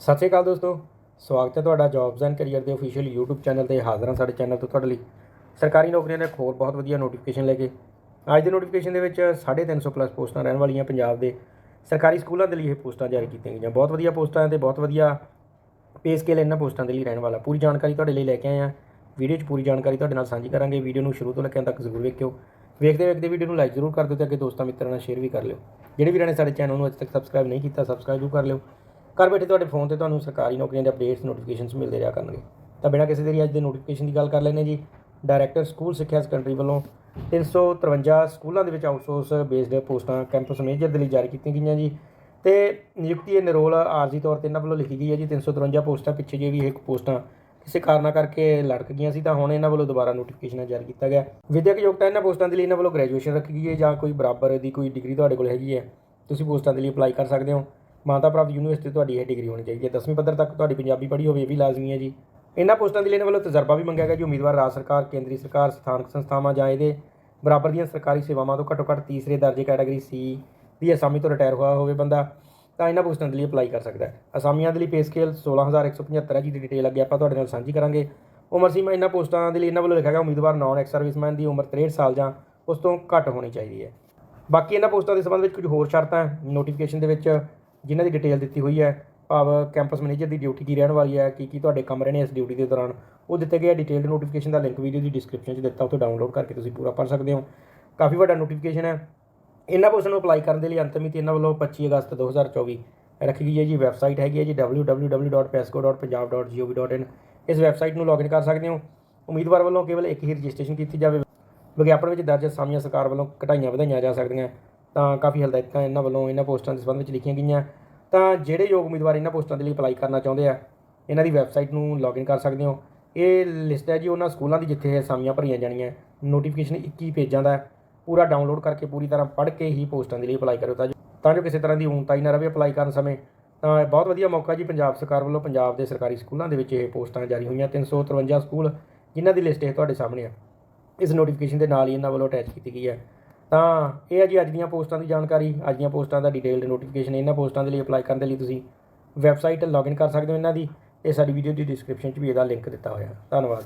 ਸਤਿ ਸ਼੍ਰੀ ਅਕਾਲ ਦੋਸਤੋ, ਸਵਾਗਤ ਹੈ ਤੁਹਾਡਾ ਜੌਬਸ ਐਂਡ ਕੈਰੀਅਰ ਦੇ ਅਫੀਸ਼ੀਅਲ YouTube ਚੈਨਲ ਤੇ ਹਾਜ਼ਰ ਹਾਂ ਸਾਡੇ ਚੈਨਲ ਤੋਂ ਤੁਹਾਡੇ ਲਈ। ਸਰਕਾਰੀ ਨੌਕਰੀਆਂ ਦੇ ਇੱਕ ਹੋਰ ਬਹੁਤ ਵਧੀਆ ਨੋਟੀਫਿਕੇਸ਼ਨ ਲੈ ਕੇ। ਅੱਜ ਦੇ ਨੋਟੀਫਿਕੇਸ਼ਨ ਦੇ ਵਿੱਚ 350 ਪਲੱਸ ਪੋਸਟਾਂ ਰਹਿਣ ਵਾਲੀਆਂ ਪੰਜਾਬ ਦੇ ਸਰਕਾਰੀ ਸਕੂਲਾਂ ਦੇ ਲਈ ਇਹ ਪੋਸਟਾਂ ਜਾਰੀ ਕੀਤੀਆਂ ਗਈਆਂ। ਬਹੁਤ ਵਧੀਆ ਪੋਸਟਾਂ ਤੇ ਬਹੁਤ ਵਧੀਆ ਪੇ ਸਕੇਲ ਇਹਨਾਂ ਪੋਸਟਾਂ ਦੇ ਲਈ ਰਹਿਣ ਵਾਲਾ। ਪੂਰੀ ਜਾਣਕਾਰੀ ਤੁਹਾਡੇ ਲਈ ਲੈ ਕੇ ਆਏ ਹਾਂ। ਵੀਡੀਓ 'ਚ ਪੂਰੀ ਜਾਣਕਾਰੀ ਤੁਹਾਡੇ ਨਾਲ ਸਾਂਝੀ ਕਰਾਂਗੇ। ਵੀਡੀਓ ਨੂੰ ਸ਼ੁਰੂ ਤੋਂ ਲੈ ਕੇ ਅੰਤ ਤੱਕ ਜ਼ਰੂਰ ਵੇਖਿਓ। ਵੇਖਦੇ ਵੇਖਦੇ ਵੀਡੀਓ ਨੂੰ ਲਾਈਕ ਜ਼ਰੂਰ ਕਰ ਦਿਓ ਤੇ ਅੱਗੇ ਦੋਸਤਾਂ ਮਿੱਤਰਾਂ ਨਾਲ ਸ਼ੇਅਰ ਵੀ ਕਰ ਲਿਓ। ਜਿਹੜੇ ਵੀਰਾਂ ਨੇ ਸਾਡੇ ਚੈਨਲ ਨੂੰ ਅਜੇ ਤੱਕ ਸਬਸਕ੍ਰਾਈਬ ਨਹੀਂ ਕੀਤਾ ਸਬਸਕ੍ਰਾਈਬ ਜ਼ਰੂਰ ਕਰ ਲਿਓ। ਘਰ ਬੈਠੇ ਤੁਹਾਡੇ ਫੋਨ ਤੇ ਤੁਹਾਨੂੰ ਸਰਕਾਰੀ ਨੌਕਰੀਆਂ ਦੇ ਅਪਡੇਟਸ ਨੋਟੀਫਿਕੇਸ਼ਨਸ ਮਿਲਦੇ ਰਿਹਾ ਕਰਨਗੇ। ਤਾਂ ਬਿਨਾਂ ਕਿਸੇ ਦੇਰੀ ਅੱਜ ਦੇ ਨੋਟੀਫਿਕੇਸ਼ਨ ਦੀ ਗੱਲ ਕਰ ਲੈਂਦੇ ਜੀ। ਡਾਇਰੈਕਟਰ ਸਕੂਲ ਸਿੱਖਿਆ ਸੈਕੰਡਰੀ ਵੱਲੋਂ 353 ਸਕੂਲਾਂ ਦੇ ਵਿੱਚ ਆਊਟਸੋਰਸ ਬੇਸਡ ਪੋਸਟਾਂ ਕੈਂਪਸ ਮੈਨੇਜਰ ਦੇ ਲਈ ਜਾਰੀ ਕੀਤੀਆਂ ਗਈਆਂ ਜੀ। ਤੇ ਨਿਯੁਕਤੀ ਇਹ ਨਿਰੋਲ ਆਰਜ਼ੀ ਤੌਰ ਤੇ ਇਹਨਾਂ ਵੱਲੋਂ ਲਿਖੀ ਗਈ ਹੈ ਜੀ। 353 ਪੋਸਟਾਂ ਪਿੱਛੇ ਜੇ ਵੀ ਇਹ ਪੋਸਟਾਂ ਕਿਸੇ ਕਾਰਨਾਂ ਕਰਕੇ ਲੜਕ ਗਈਆਂ ਸੀ ਤਾਂ ਹੁਣ ਇਹਨਾਂ ਵੱਲੋਂ ਦੁਬਾਰਾ ਨੋਟੀਫਿਕੇਸ਼ਨ ਜਾਰੀ ਕੀਤਾ ਗਿਆ। ਵਿਦਿਅਕ ਯੋਗਤਾ ਇਹਨਾਂ ਪੋਸਟਾਂ ਦੇ ਲਈ ਇਹਨਾਂ ਵੱਲੋਂ ਗ੍ਰੈਜੂਏਸ਼ਨ ਰੱਖੀ ਗਈ ਹੈ ਜਾਂ ਕੋਈ ਬਰਾਬਰ ਦੀ ਕੋਈ ਡਿਗਰੀ ਤੁਹਾਡੇ ਕੋਲ ਹੈਗੀ ਹੈ, ਤੁਸੀਂ ਪੋਸਟਾਂ ਦੇ ਲਈ ਅਪਲਾਈ ਕਰ ਸਕਦੇ ਹੋ। ਮਾਨਤਾ ਪ੍ਰਾਪਤ ਯੂਨੀਵਰਸਿਟੀ ਤੋਂ ਤੁਹਾਡੀ ਇਹ ਡਿਗਰੀ ਹੋਣੀ ਚਾਹੀਦੀ ਹੈ। 10ਵੀਂ ਪੱਧਰ ਤੱਕ ਤੁਹਾਡੀ ਪੰਜਾਬੀ ਪੜ੍ਹੀ ਹੋਵੇ, ਇਹ ਵੀ ਲਾਜ਼ਮੀ ਹੈ ਜੀ। ਇਹਨਾਂ ਪੋਸਟਾਂ ਦੇ ਲਈ ਇਹਨਾਂ ਵੱਲੋਂ ਤਜਰਬਾ ਵੀ ਮੰਗਿਆ ਗਿਆ ਜੀ। ਉਮੀਦਵਾਰ ਰਾਜ ਸਰਕਾਰ, ਕੇਂਦਰੀ ਸਰਕਾਰ, ਸਥਾਨਕ ਸੰਸਥਾਵਾਂ ਜਾਂ ਇਹਦੇ ਬਰਾਬਰ ਦੀਆਂ ਸਰਕਾਰੀ ਸੇਵਾਵਾਂ ਤੋਂ ਘੱਟੋ ਘੱਟ ਤੀਸਰੇ ਦਰਜੇ ਕੈਟਾਗਰੀ ਸੀ ਦੀ ਅਸਾਮੀ ਤੋਂ ਰਿਟਾਇਰ ਹੋਇਆ ਹੋਵੇ ਬੰਦਾ, ਤਾਂ ਇਹਨਾਂ ਪੋਸਟਾਂ ਦੇ ਲਈ ਅਪਲਾਈ ਕਰ ਸਕਦਾ ਹੈ। ਅਸਾਮੀਆਂ ਦੇ ਲਈ ਪੇ ਸਕੇਲ 16175 ਹੈ ਜਿਹਦੀ ਡਿਟੇਲ ਅੱਗੇ ਆਪਾਂ ਤੁਹਾਡੇ ਨਾਲ ਸਾਂਝੀ ਕਰਾਂਗੇ। ਉਮਰ ਸੀਮਾ ਇਹਨਾਂ ਪੋਸਟਾਂ ਦੇ ਲਈ ਇਹਨਾਂ ਵੱਲੋਂ ਲਿਖਿਆ ਗਿਆ। ਉਮੀਦਵਾਰ ਨਾਨ ਐਕਸ ਸਰਵਿਸਮੈਨ ਦੀ ਉਮਰ 63 ਸਾਲ ਜਾਂ ਉਸ ਤੋਂ ਘੱਟ ਹੋਣੀ ਚਾਹੀਦੀ ਹੈ। ਬਾਕੀ ਇਹਨਾਂ ਪੋਸਟਾਂ ਦੇ ਸੰਬੰਧ ਵਿੱਚ ਕੁਝ ਹੋਰ ਸ਼ਰਤਾਂ ਨੋਟੀਫਿਕੇਸ਼ਨ ਦੇ ਵਿੱਚ ਜਿਨ੍ਹਾਂ ਦੀ ਡਿਟੇਲ ਦਿੱਤੀ ਹੋਈ ਹੈ, ਭਾਵ ਕੈਂਪਸ ਮੈਨੇਜਰ ਦੀ ਡਿਊਟੀ ਕੀ ਰਹਿਣ ਵਾਲੀ ਹੈ, ਕੀ ਕੀ ਤੁਹਾਡੇ ਕੰਮ ਰਹਿਣੇ ਇਸ ਡਿਊਟੀ ਦੇ ਦੌਰਾਨ, ਉਹ ਦਿੱਤੇ ਗਏ ਡਿਟੇਲਡ ਨੋਟੀਫਿਕੇਸ਼ਨ ਦਾ ਲਿੰਕ ਵੀਡੀਓ ਦੀ ਡਿਸਕ੍ਰਿਪਸ਼ਨ 'ਚ ਦਿੱਤਾ, ਉੱਥੇ ਡਾਊਨਲੋਡ ਕਰਕੇ ਤੁਸੀਂ ਪੂਰਾ ਪੜ੍ਹ ਸਕਦੇ ਹੋ। ਕਾਫੀ ਵੱਡਾ ਨੋਟੀਫਿਕੇਸ਼ਨ ਹੈ। ਇਹਨਾਂ ਪੋਸਟਾਂ ਨੂੰ ਅਪਲਾਈ ਕਰਨ ਦੇ ਲਈ ਅੰਤਿਮ ਮਿਤੀ ਇਹਨਾਂ ਵੱਲੋਂ 25 ਅਗਸਤ 2024 ਰੱਖੀ ਗਈ ਹੈ ਜੀ। ਵੈਬਸਾਈਟ ਹੈਗੀ ਹੈ ਜੀ www.pesco.punjab.gov.in ਇਸ ਵੈਬਸਾਈਟ ਨੂੰ ਲੌਗਇਨ ਕਰ ਸਕਦੇ ਹੋ। ਉਮੀਦਵਾਰ ਵੱਲੋਂ ਕੇਵਲ ਇੱਕ ਹੀ ਰਜਿਸਟ੍ਰੇਸ਼ਨ ਕੀਤੀ ਜਾਵੇ। ਵਿਗਿਆਪਨ ਵਿੱਚ ਦਰਜ ਅਸਾਮੀਆਂ ਸਰਕਾਰ ਵੱਲੋਂ ਘਟਾਈਆਂ ਵਧਾਈਆਂ ਜਾ ਸਕਦੀਆਂ। ਤਾਂ ਕਾਫੀ ਹਦਾਇਤਾਂ ਇਹਨਾਂ ਵੱਲੋਂ, ਇਹਨਾਂ ਪੋਸਟਾਂ ਦੇ ਸੰਬੰਧ ਵਿੱਚ ਲਿਖੀਆਂ ਗਈਆਂ। ਤਾਂ ਜਿਹੜੇ ਯੋਗ ਉਮੀਦਵਾਰ ਇਹਨਾਂ ਪੋਸਟਾਂ ਦੇ ਲਈ ਅਪਲਾਈ ਕਰਨਾ ਚਾਹੁੰਦੇ ਆ, ਇਹਨਾਂ ਦੀ ਵੈਬਸਾਈਟ ਨੂੰ ਲੌਗਇਨ ਕਰ ਸਕਦੇ ਹੋ। ਇਹ ਲਿਸਟ ਹੈ ਜੀ, ਉਹਨਾਂ ਸਕੂਲਾਂ ਦੀ ਜਿੱਥੇ ਇਹ ਅਸਾਮੀਆਂ ਭਰੀਆਂ ਜਾਣੀਆਂ। ਨੋਟੀਫਿਕੇਸ਼ਨ 21 ਪੇਜਾਂ ਦਾ ਪੂਰਾ ਡਾਊਨਲੋਡ ਕਰਕੇ ਪੂਰੀ ਤਰ੍ਹਾਂ ਪੜ੍ਹ ਕੇ ਹੀ ਪੋਸਟਾਂ ਦੇ ਲਈ ਅਪਲਾਈ ਕਰੋ ਤਾਂ ਜੋ। ਤਾਂ ਜੋ ਕਿਸੇ ਤਰ੍ਹਾਂ ਦੀ ਊਣਤਾਈ ਨਾ ਰਵੇ ਅਪਲਾਈ ਕਰਨ ਸਮੇਂ। ਤਾਂ ਬਹੁਤ ਵਧੀਆ ਮੌਕਾ ਜੀ, ਪੰਜਾਬ ਸਰਕਾਰ ਵੱਲੋਂ ਪੰਜਾਬ ਦੇ ਸਰਕਾਰੀ ਸਕੂਲਾਂ ਦੇ ਵਿੱਚ ਇਹ ਪੋਸਟਾਂ ਜਾਰੀ ਹੋਈਆਂ। 353 ਸਕੂਲ ਜਿਨ੍ਹਾਂ ਦੀ ਲਿਸਟ ਇਹ ਤੁਹਾਡੇ ਸਾਹਮਣੇ ਆ। ਇਸ ਨੋਟੀਫਿਕੇਸ਼ਨ ਦੇ ਨਾਲ ਹੀ ਇਹਨਾਂ ਵੱਲੋਂ ਅਟੈਚ ਕੀਤੀ ਗਈ ਹੈ। ਤਾਂ ਇਹ ਹੈ ਜੀ ਅੱਜ ਦੀਆਂ ਪੋਸਟਾਂ ਦੀ ਜਾਣਕਾਰੀ, ਅੱਜ ਦੀਆਂ ਪੋਸਟਾਂ ਦਾ ਡਿਟੇਲਡ ਨੋਟੀਫਿਕੇਸ਼ਨ ਇਹਨਾਂ ਪੋਸਟਾਂ ਦੇ ਲਈ ਅਪਲਾਈ ਕਰਨ ਦੇ ਲਈ ਤੁਸੀਂ ਵੈਬਸਾਈਟ ਲੌਗਇਨ ਕਰ ਸਕਦੇ ਹੋ ਇਹਨਾਂ ਦੀ ਇਹ ਸਾਡੀ ਵੀਡੀਓ ਦੀ ਡਿਸਕ੍ਰਿਪਸ਼ਨ 'ਚ ਵੀ ਇਹਦਾ ਲਿੰਕ ਦਿੱਤਾ ਹੋਇਆ। ਧੰਨਵਾਦ